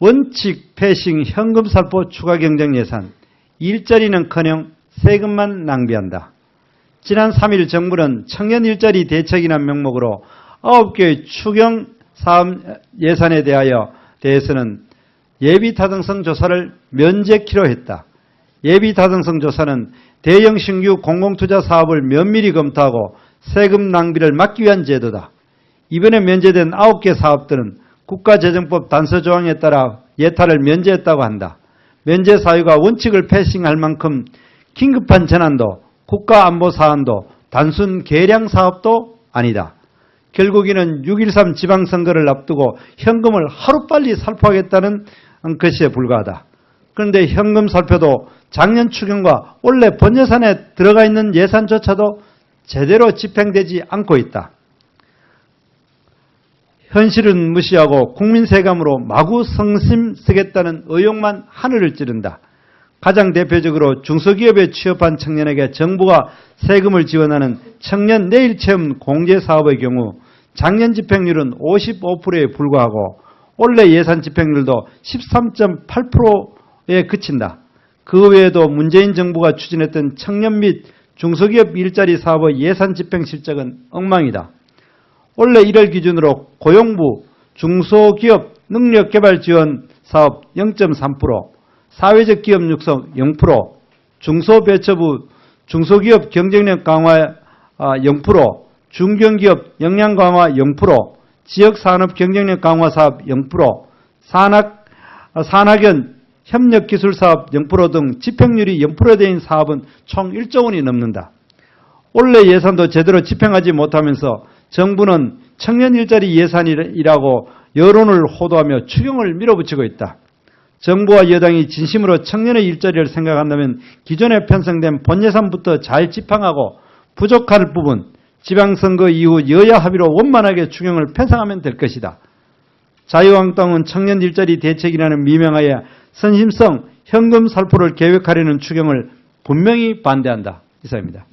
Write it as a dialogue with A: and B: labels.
A: 원칙 패싱 현금 살포 추가 경정 예산 일자리는커녕 세금만 낭비한다. 지난 3일 정부는 청년 일자리 대책이라는 명목으로 9개의 추경 사업 예산에 대하여 대해서는 예비 타당성 조사를 면제키로 했다. 예비 타당성 조사는 대형 신규 공공투자 사업을 면밀히 검토하고 세금 낭비를 막기 위한 제도다. 이번에 면제된 9개 사업들은 국가재정법 단서 조항에 따라 예타를 면제했다고 한다. 면제 사유가 원칙을 패싱할 만큼 긴급한 전환도 국가안보 사안도 단순 계량 사업도 아니다. 결국에는 6.13 지방선거를 앞두고 현금을 하루빨리 살포하겠다는 것에 불과하다. 그런데 현금 살표도 작년 추경과 원래 본 예산에 들어가 있는 예산조차도 제대로 집행되지 않고 있다. 현실은 무시하고 국민 세금으로 마구 성심 쓰겠다는 의욕만 하늘을 찌른다. 가장 대표적으로 중소기업에 취업한 청년에게 정부가 세금을 지원하는 청년 내일 체험 공제 사업의 경우 작년 집행률은 55%에 불과하고 올해 예산 집행률도 13.8%에 그친다. 그 외에도 문재인 정부가 추진했던 청년 및 중소기업 일자리 사업의 예산 집행 실적은 엉망이다. 올해 1월 기준으로 고용부 중소기업 능력개발 지원 사업 0.3%, 사회적 기업 육성 0%, 중소배처부 중소기업 경쟁력 강화 0%, 중견기업 역량 강화 0%, 지역산업 경쟁력 강화 사업 0%, 산학, 산학연 협력기술사업 0%등 집행률이 0%에 대한 사업은 총 1조 원이 넘는다. 올해 예산도 제대로 집행하지 못하면서 정부는 청년 일자리 예산이라고 여론을 호도하며 추경을 밀어붙이고 있다. 정부와 여당이 진심으로 청년의 일자리를 생각한다면 기존에 편성된 본예산부터 잘 집행하고 부족할 부분 지방선거 이후 여야 합의로 원만하게 추경을 편성하면 될 것이다. 자유한국당은 청년 일자리 대책이라는 미명하에 선심성 현금 살포를 계획하려는 추경을 분명히 반대한다. 이사입니다.